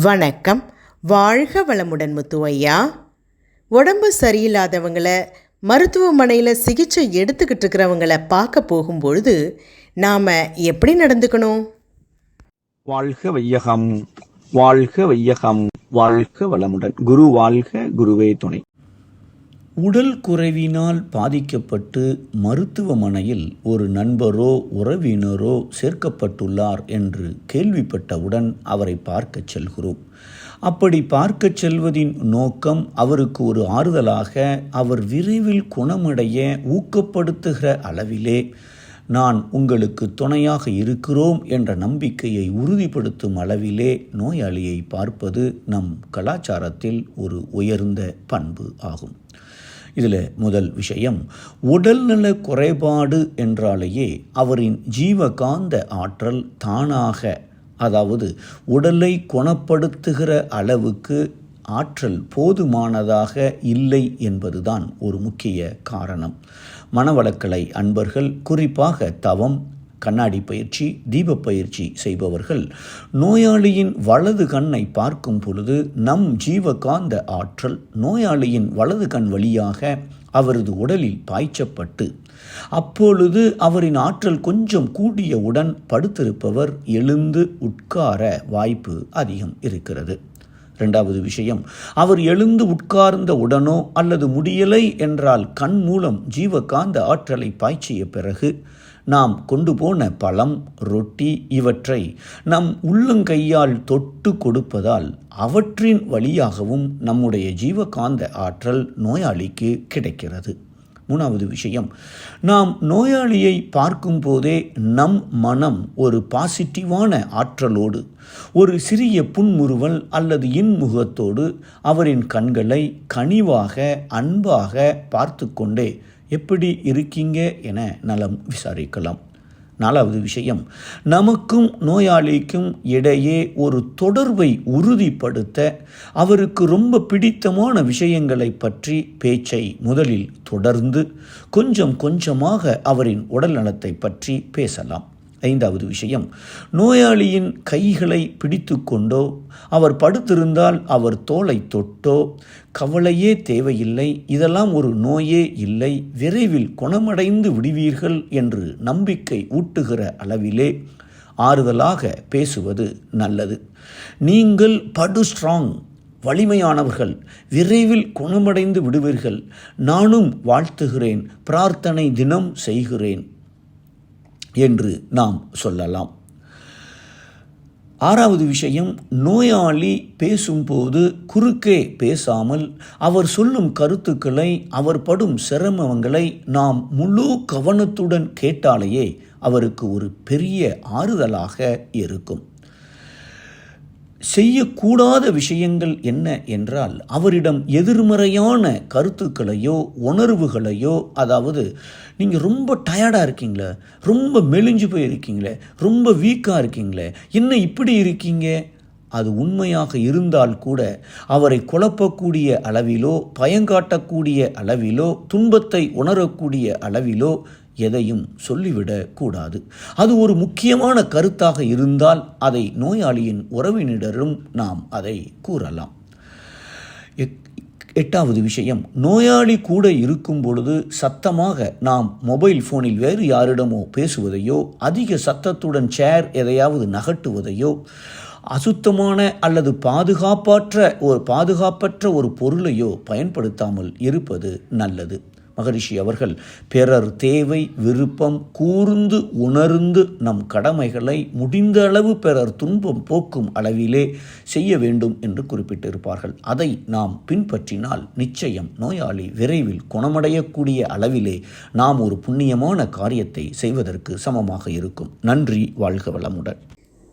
வணக்கம். வாழ்க வளமுடன் முத்து ஐயா உடம்பு சரியில்லாதவங்கள மருத்துவமனையில் சிகிச்சை எடுத்துக்கிட்டு இருக்கிறவங்கள பார்க்க போகும்பொழுது நாம் எப்படி நடந்துக்கணும்? வாழ்க வையகம். வாழ்க வையகம். வாழ்க வளமுடன். குரு வாழ்க குருவே துணை. உடல் குறைவினால் பாதிக்கப்பட்டு மருத்துவமனையில் ஒரு நண்பரோ உறவினரோ சேர்க்கப்பட்டுள்ளார் என்று கேள்விப்பட்டவுடன் அவரை பார்க்கச் செல்கிறோம். அப்படி பார்க்கச் செல்வதின் நோக்கம் அவருக்கு ஒரு ஆறுதலாக அவர் விரைவில் குணமடைய ஊக்கப்படுத்துகிற அளவிலே நான் உங்களுக்கு துணையாக இருக்கிறோம் என்ற நம்பிக்கையை உறுதிப்படுத்தும் அளவிலே நோயாளியை பார்ப்பது நம் கலாச்சாரத்தில் ஒரு உயர்ந்த பண்பு ஆகும். இதில் முதல் விஷயம் உடல்நல குறைபாடு என்றாலேயே அவரின் ஜீவகாந்த ஆற்றல் தானாக அதாவது உடலை குணப்படுத்துகிற அளவுக்கு ஆற்றல் போதுமானதாக இல்லை என்பதுதான் ஒரு முக்கிய காரணம். மனவளக்கலை அன்பர்கள் குறிப்பாக தவம் கண்ணாடி பயிற்சி தீப பயிற்சி செய்பவர்கள் நோயாளியின் வலது கண்ணை பார்க்கும் பொழுது நம் ஜீவகாந்த ஆற்றல் நோயாளியின் வலது கண் வழியாக அவரது உடலில் பாய்ச்சப்பட்டு அப்பொழுது அவரின் ஆற்றல் கொஞ்சம் கூடியவுடன் படுத்திருப்பவர் எழுந்து உட்கார வாய்ப்பு அதிகம் இருக்கிறது. ரெண்டாவது விஷயம் அவர் எழுந்து உட்கார்ந்த உடனோ அல்லது முடியலை என்றால் கண் மூலம் ஜீவகாந்த ஆற்றலை பாய்ச்சிய பிறகு நாம் கொண்டு போன பழம் ரொட்டி இவற்றை நம் உள்ளங்கையால் தொட்டு கொடுப்பதால் அவற்றின் வழியாகவும் நம்முடைய ஜீவகாந்த ஆற்றல் நோயாளிக்கு கிடைக்கிறது. மூணாவது விஷயம் நாம் நோயாளியை பார்க்கும்போதே நம் மனம் ஒரு பாசிட்டிவான ஆற்றலோடு ஒரு சிறிய புன்முறுவல் அல்லது இன்முகத்தோடு அவரின் கண்களை கனிவாக அன்பாக பார்த்து கொண்டே எப்படி இருக்கீங்க என நலம் விசாரிக்கலாம். நாலாவது விஷயம் நமக்கும் நோயாளிக்கும் இடையே ஒரு தொடர்பை உறுதிப்படுத்த அவருக்கு ரொம்ப பிடித்தமான விஷயங்களை பற்றி பேச்சை முதலில் தொடர்ந்து கொஞ்சம் கொஞ்சமாக அவரின் உடல் நலத்தை பற்றி பேசலாம். ஐந்தாவது விஷயம் நோயாளியின் கைகளை பிடித்து கொண்டோ அவர் படுத்திருந்தால் அவர் தோலை தொட்டோ கவலையே தேவையில்லை இதெல்லாம் ஒரு நோயே இல்லை விரைவில் குணமடைந்து விடுவீர்கள் என்று நம்பிக்கை ஊட்டுகிற அளவிலே ஆறுதலாக பேசுவது நல்லது. நீங்கள் படு ஸ்ட்ராங் வலிமையானவர்கள் விரைவில் குணமடைந்து விடுவீர்கள். நானும் வாழ்த்துகிறேன் பிரார்த்தனை தினம் செய்கிறேன். என்று நாம் சொல்லலாம். ஆறாவது விஷயம் நோயாளி பேசும்போது குறுக்கே பேசாமல் அவர் சொல்லும் கருத்துக்களை அவர் படும் சிரமங்களை நாம் முழு கவனத்துடன் கேட்டாலேயே அவருக்கு ஒரு பெரிய ஆறுதலாக இருக்கும். செய்யக்கூடாத விஷயங்கள் என்ன என்றால் அவரிடம் எதிர்மறையான கருத்துக்களையோ உணர்வுகளையோ அதாவது நீங்கள் ரொம்ப டயர்டாக இருக்கீங்களே ரொம்ப மெலிஞ்சு போயிருக்கீங்களே ரொம்ப வீக்காக இருக்கீங்களே என்ன இப்படி இருக்கீங்க? அது உண்மையாக இருந்தால் கூட அவரை குழப்பக்கூடிய அளவிலோ பயங்காட்டக்கூடிய அளவிலோ துன்பத்தை உணரக்கூடிய அளவிலோ எதையும் சொல்லிவிடக் கூடாது அது ஒரு முக்கியமான கருத்தாக இருந்தால் அதை நோயாளியின் உறவினரிடம் நாம் அதை கூறலாம். எட்டாவது விஷயம் நோயாளி கூட இருக்கும் பொழுது சத்தமாக நாம் மொபைல் ஃபோனில் வேறு யாரிடமோ பேசுவதையோ அதிக சத்தத்துடன் சேர் எதையாவது நகட்டுவதையோ அசுத்தமான அல்லது பாதுகாப்பற்ற ஒரு பாதுகாப்பற்ற ஒரு பொருளையோ பயன்படுத்தாமல் இருப்பது நல்லது. மகரிஷி அவர்கள் பிறர் தேவை விருப்பம் கூர்ந்து உணர்ந்து நம் கடமைகளை முடிந்த அளவு பிறர் துன்பம் போக்கும் அளவிலே செய்ய வேண்டும் என்று குறிப்பிட்டிருப்பார்கள். அதை நாம் பின்பற்றினால் நிச்சயம் நோயாளி விரைவில் குணமடையக்கூடிய அளவிலே நாம் ஒரு புண்ணியமான காரியத்தை செய்வதற்கு சமமாக இருக்கும். நன்றி வாழ்க வளமுடன்.